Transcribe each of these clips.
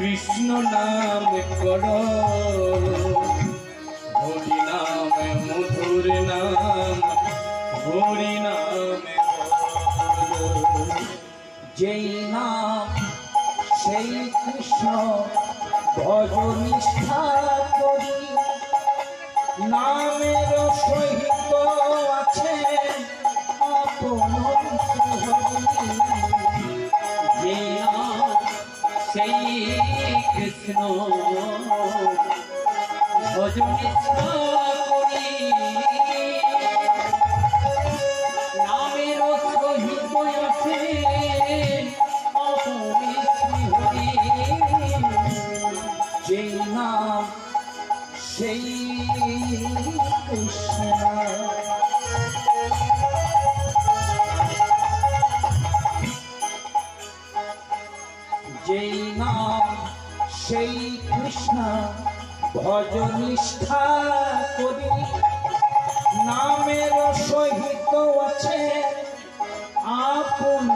কৃষ্ণ নাম কর। হরি নাম মধুর নাম, হরি নাম যেই নাম সেই কৃষ্ণ ভজ নিষ্ঠা করি। নামের সহিত আছে কৃষ্ণ। ভজন করি। নামের সহিত আছে অপরে নাম সেই কৃষ্ণ। সেই কৃষ্ণ ভজ নিষ্ঠা করি। নামের সহিত আছে আপন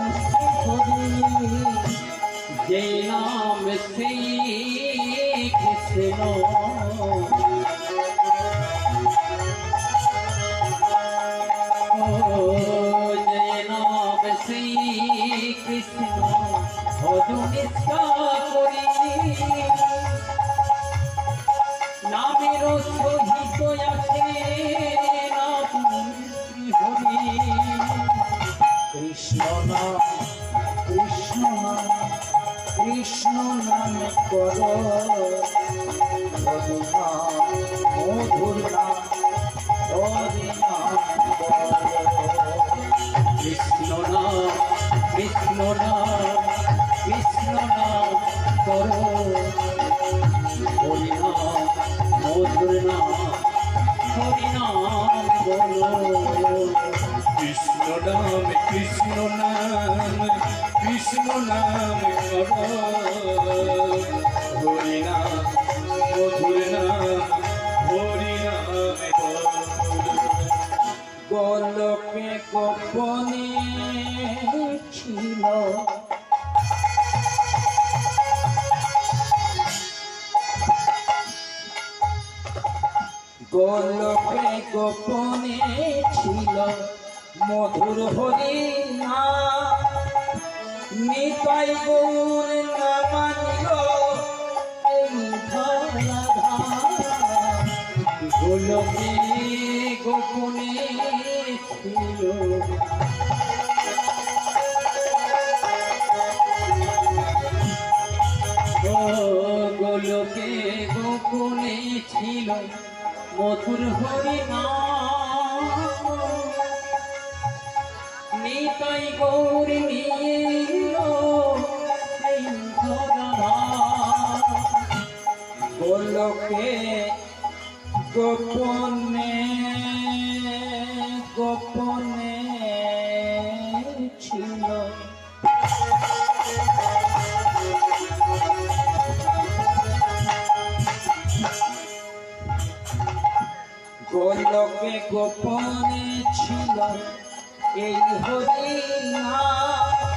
যে নাম সেই কৃষ্ণ ও কৃষ্ণ নাম কর। মধুর নাম হরি কৃষ্ণ কৃষ্ণ কৃষ্ণ নাম হরি নাম মধুর নাম হরি নাম গোলকে গোপনে ছিল গোলকে গোপনে ছিল মধুর হরি নিতাই গৌর না মানিল গোলকে গোপনে গোলকে গোপনে ছিল মধুর হরি নিতাই গৌর গোলকে গোপনে গোপনে ছিল। গোলকে গোপনে ছিল এই হরি নাম